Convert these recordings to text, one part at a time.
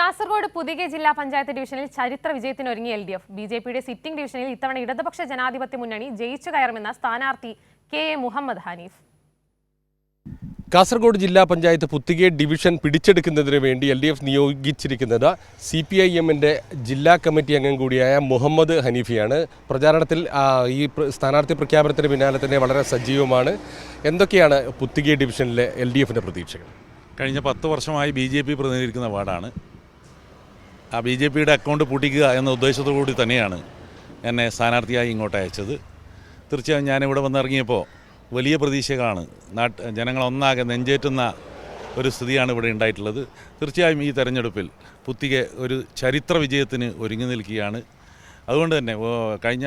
കാസർഗോഡ് പുതിയ ജില്ലാ പഞ്ചായത്ത് ഡിവിഷനിൽ ചരിത്ര വിജയത്തിന് ഒരുങ്ങി L D F. B J പിയുടെ സിറ്റിംഗ് ഡിവിഷനിൽ ഇത്തവണ ഇടതുപക്ഷ ജനാധിപത്യ മുന്നണി ജയിച്ചു കയറുമെന്ന സ്ഥാനാർത്ഥി കെ എ മുഹമ്മദ് ഹനീഫ്. കാസർഗോഡ് ജില്ലാ പഞ്ചായത്ത് പുത്തികെ ഡിവിഷൻ പിടിച്ചെടുക്കുന്നതിന് വേണ്ടി എൽ ഡി എഫ് നിയോഗിച്ചിരിക്കുന്നത് സി പി ഐ എമ്മിന്റെ ജില്ലാ കമ്മിറ്റി അംഗം കൂടിയായ മുഹമ്മദ് ഹനീഫിയാണ്. പ്രചാരണത്തിൽ ഈ സ്ഥാനാർത്ഥി പ്രഖ്യാപനത്തിന് പിന്നാലെ തന്നെ വളരെ സജീവമാണ്. എന്തൊക്കെയാണ് പുത്തികെ ഡിവിഷനിലെ എൽ ഡി എഫിന്റെ പ്രതീക്ഷകൾ? കഴിഞ്ഞ പത്ത് വർഷമായി ബി ജെ പി പ്രതിനിധീകരിക്കുന്ന വാർഡാണ്. ആ ബി ജെ പിയുടെ അക്കൗണ്ട് പൂട്ടിക്കുക എന്ന ഉദ്ദേശത്തോടു കൂടി തന്നെയാണ് എന്നെ സ്ഥാനാർത്ഥിയായി ഇങ്ങോട്ട് അയച്ചത്. തീർച്ചയായും ഞാനിവിടെ വന്നിറങ്ങിയപ്പോൾ വലിയ പ്രതീക്ഷകളാണ്. നാട്ട് ജനങ്ങളൊന്നാകെ നെഞ്ചേറ്റുന്ന ഒരു സ്ഥിതിയാണ് ഇവിടെ ഉണ്ടായിട്ടുള്ളത്. തീർച്ചയായും ഈ തെരഞ്ഞെടുപ്പിൽ പുത്തിക ഒരു ചരിത്ര വിജയത്തിന് ഒരുങ്ങി നിൽക്കുകയാണ്. അതുകൊണ്ട് തന്നെ കഴിഞ്ഞ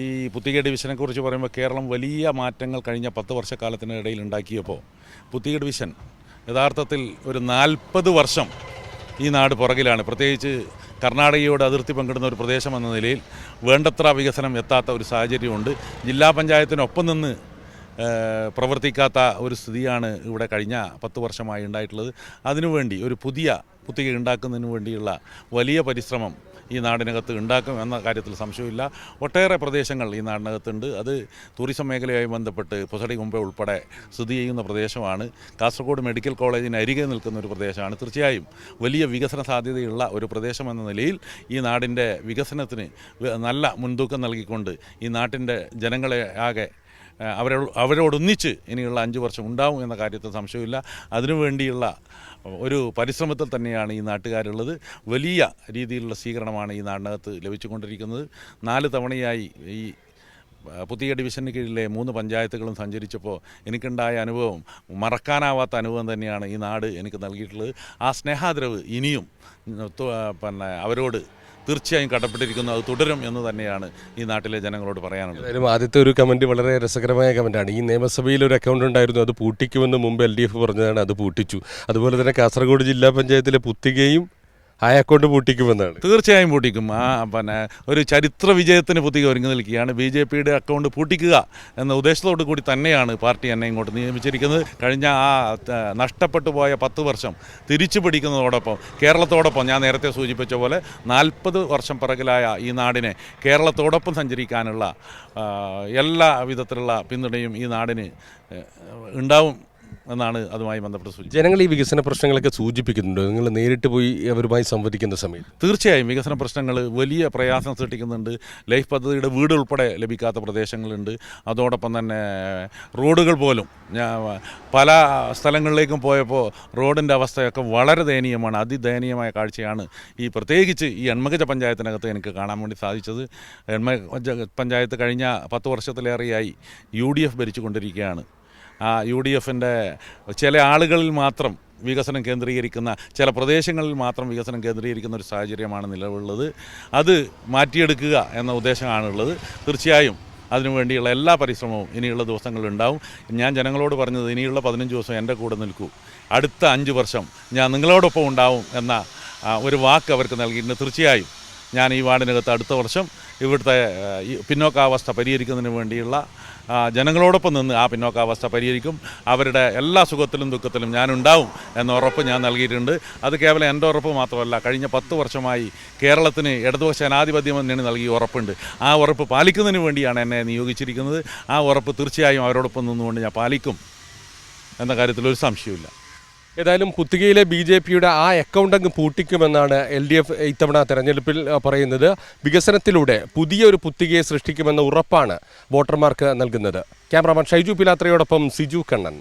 ഈ പുത്തിക ഡിവിഷനെക്കുറിച്ച് പറയുമ്പോൾ കേരളം വലിയ മാറ്റങ്ങൾ കഴിഞ്ഞ പത്ത് വർഷക്കാലത്തിനിടയിൽ ഉണ്ടാക്കിയപ്പോൾ പുത്തിക ഡിവിഷൻ യഥാർത്ഥത്തിൽ ഒരു നാൽപ്പത് വർഷം ഈ നാട് പുറകിലാണ്. പ്രത്യേകിച്ച് കർണാടകയോട് അതിർത്തി പങ്കിടുന്ന ഒരു പ്രദേശം എന്ന നിലയിൽ വേണ്ടത്ര വികസനം എത്താത്ത ഒരു സാഹചര്യമുണ്ട്. ജില്ലാ പഞ്ചായത്തിനൊപ്പം നിന്ന് പ്രവർത്തിക്കാത്ത ഒരു സ്ഥിതിയാണ് ഇവിടെ കഴിഞ്ഞ പത്ത് വർഷമായി ഉണ്ടായിട്ടുള്ളത്. അതിനുവേണ്ടി ഒരു പുതിയ പുത്തിക ഉണ്ടാക്കുന്നതിന് വേണ്ടിയുള്ള വലിയ പരിശ്രമം ഈ നാടിനകത്ത് ഉണ്ടാക്കും എന്ന കാര്യത്തിൽ സംശയമില്ല. ഒട്ടേറെ പ്രദേശങ്ങൾ ഈ നാടിനകത്തുണ്ട്. അത് ടൂറിസം മേഖലയുമായി ബന്ധപ്പെട്ട് പുസടി മുമ്പേ ഉൾപ്പെടെ സ്ഥിതി ചെയ്യുന്ന പ്രദേശമാണ്. കാസർഗോഡ് മെഡിക്കൽ കോളേജിന് അരികെ നിൽക്കുന്ന ഒരു പ്രദേശമാണ്. തീർച്ചയായും വലിയ വികസന സാധ്യതയുള്ള ഒരു പ്രദേശം എന്ന നിലയിൽ ഈ നാടിന്റെ വികസനത്തിന് നല്ല മുൻതൂക്കം നൽകിക്കൊണ്ട് ഈ നാട്ടിന്റെ ജനങ്ങളെ ആകെ അവരോട് അവരോടൊന്നിച്ച് ഇനിയുള്ള അഞ്ച് വർഷം ഉണ്ടാവും എന്ന കാര്യത്തിൽ സംശയമില്ല. അതിനുവേണ്ടിയുള്ള ഒരു പരിശ്രമത്തിൽ തന്നെയാണ് ഈ നാട്ടുകാരുള്ളത്. വലിയ രീതിയിലുള്ള സ്വീകരണമാണ് ഈ നാടിനകത്ത് ലഭിച്ചുകൊണ്ടിരിക്കുന്നത്. നാല് തവണയായി ഈ പുതിയ ഡിവിഷന് കീഴിലെ മൂന്ന് പഞ്ചായത്തുകളും സഞ്ചരിച്ചപ്പോൾ എനിക്കുണ്ടായ അനുഭവം മറക്കാനാവാത്ത അനുഭവം തന്നെയാണ് ഈ നാട് എനിക്ക് നൽകിയിട്ടുള്ളത്. ആ സ്നേഹാദരവ് ഇനിയും പിന്നെ അവരോട് തീർച്ചയായും കടപ്പെട്ടിരിക്കുന്നു. അത് തുടരും എന്ന് തന്നെയാണ് ഈ നാട്ടിലെ ജനങ്ങളോട് പറയാനുള്ളത്. ആദ്യത്തെ ഒരു കമന്റ് വളരെ രസകരമായ കമന്റാണ് ഈ നിയമസഭയിൽ ഒരു അക്കൗണ്ട് ഉണ്ടായിരുന്നു. അത് പൂട്ടിക്കുമെന്ന് മുമ്പ് എൽ ഡി എഫ് പറഞ്ഞതാണ്. അത് പൂട്ടിച്ചു. അതുപോലെ തന്നെ കാസർഗോഡ് ജില്ലാ പഞ്ചായത്തിലെ പുത്തികയും ആ അക്കൗണ്ട് പൂട്ടിക്കുമെന്നാണ്. തീർച്ചയായും പൂട്ടിക്കും. ആ പിന്നെ ഒരു ചരിത്ര വിജയത്തിന് പുതിയ ഒരുങ്ങി നിൽക്കുകയാണ് ബി ജെ പിയുടെ അക്കൗണ്ട് പൂട്ടിക്കുക എന്ന ഉദ്ദേശത്തോടു കൂടി തന്നെയാണ് പാർട്ടി എന്നെ ഇങ്ങോട്ട് നിയമിച്ചിരിക്കുന്നത്. കഴിഞ്ഞ ആ നഷ്ടപ്പെട്ടു പോയ പത്ത് വർഷം തിരിച്ചു പിടിക്കുന്നതോടൊപ്പം കേരളത്തോടൊപ്പം ഞാൻ നേരത്തെ സൂചിപ്പിച്ച പോലെ നാൽപ്പത് വർഷം പിറകിലായ ഈ നാടിനെ കേരളത്തോടൊപ്പം സഞ്ചരിക്കാനുള്ള എല്ലാ വിധത്തിലുള്ള പിന്തുണയും ഈ നാടിന് ഉണ്ടാവും. എന്നാണ് അതുമായി ബന്ധപ്പെട്ട് സൂചിപ്പിച്ചത് ജനങ്ങൾ ഈ വികസന പ്രശ്നങ്ങളൊക്കെ സൂചിപ്പിക്കുന്നുണ്ടോ. നിങ്ങൾ നേരിട്ട് പോയി അവരുമായി സംവദിക്കുന്ന സമയത്ത്. തീർച്ചയായും വികസന പ്രശ്നങ്ങൾ വലിയ പ്രയാസം സൃഷ്ടിക്കുന്നുണ്ട്. ലൈഫ് പദ്ധതിയുടെ വീട് ഉൾപ്പെടെ ലഭിക്കാത്ത പ്രദേശങ്ങളുണ്ട്. അതോടൊപ്പം തന്നെ റോഡുകൾ പോലും ഞാൻ പല സ്ഥലങ്ങളിലേക്കും പോയപ്പോൾ റോഡിന്റെ അവസ്ഥയൊക്കെ വളരെ ദയനീയമാണ്. അതിദയനീയമായ കാഴ്ചയാണ് ഈ പ്രത്യേകിച്ച് ഈ എൺമകജ പഞ്ചായത്തിനകത്ത് എനിക്ക് കാണാൻ വേണ്ടി സാധിച്ചത്. എൺമകജ പഞ്ചായത്ത് കഴിഞ്ഞ പത്ത് വർഷത്തിലേറെയായി യു ഡി എഫ് ഭരിച്ചുകൊണ്ടിരിക്കുകയാണ്. യു ഡി എഫിന്റെ ചില ആളുകളിൽ മാത്രം വികസനം കേന്ദ്രീകരിക്കുന്ന ചില പ്രദേശങ്ങളിൽ മാത്രം വികസനം കേന്ദ്രീകരിക്കുന്ന ഒരു സാഹചര്യമാണ് നിലവിലുള്ളത്. അത് മാറ്റിയെടുക്കുക എന്ന ഉദ്ദേശമാണുള്ളത്. തീർച്ചയായും അതിനുവേണ്ടിയുള്ള എല്ലാ പരിശ്രമവും ഇനിയുള്ള ദിവസങ്ങളിൽ ഉണ്ടാവും. ഞാൻ ജനങ്ങളോട് പറഞ്ഞത് ഇനിയുള്ള പതിനഞ്ച് ദിവസം എന്റെ കൂടെ നിൽക്കൂ. അടുത്ത അഞ്ച് വർഷം ഞാൻ നിങ്ങളോടൊപ്പം ഉണ്ടാവും എന്ന ഒരു വാക്ക് അവർക്ക് നൽകിയിട്ടുണ്ട്. തീർച്ചയായും ഞാൻ ഈ വാർഡിനകത്ത് അടുത്ത വർഷം ഇവിടുത്തെ പിന്നോക്കാവസ്ഥ പരിഹരിക്കുന്നതിന് വേണ്ടിയുള്ള ജനങ്ങളോടൊപ്പം നിന്ന് ആ പിന്നോക്കാവസ്ഥ പരിഹരിക്കും. അവരുടെ എല്ലാ സുഖത്തിലും ദുഃഖത്തിലും ഞാനുണ്ടാവും എന്ന ഉറപ്പ് ഞാൻ നൽകിയിട്ടുണ്ട്. അത് കേവലം എന്റെ ഉറപ്പ് മാത്രമല്ല കഴിഞ്ഞ പത്ത് വർഷമായി കേരളത്തിന് ഇടതുപക്ഷ ജനാധിപത്യം തന്നെയാണ് നൽകിയ ഉറപ്പുണ്ട്. ആ ഉറപ്പ് പാലിക്കുന്നതിന് വേണ്ടിയാണ് എന്നെ നിയോഗിച്ചിരിക്കുന്നത്. ആ ഉറപ്പ് തീർച്ചയായും അവരോടൊപ്പം നിന്നുകൊണ്ട് ഞാൻ പാലിക്കും എന്ന കാര്യത്തിൽ ഒരു സംശയവുമില്ല. ഏതായാലും കുത്തികയിലെ ബി ജെ പിയുടെ ആ അക്കൗണ്ട് അങ്ങ് പൂട്ടിക്കുമെന്നാണ് എൽ ഡി എഫ് ഇത്തവണ തെരഞ്ഞെടുപ്പിൽ പറയുന്നത്. വികസനത്തിലൂടെ പുതിയൊരു പുത്തികയെ സൃഷ്ടിക്കുമെന്ന ഉറപ്പാണ് വോട്ടർമാർക്ക് നൽകുന്നത്. ക്യാമറാമാൻ ഷൈജു പിലാത്രയോടൊപ്പം സിജു കണ്ണൻ.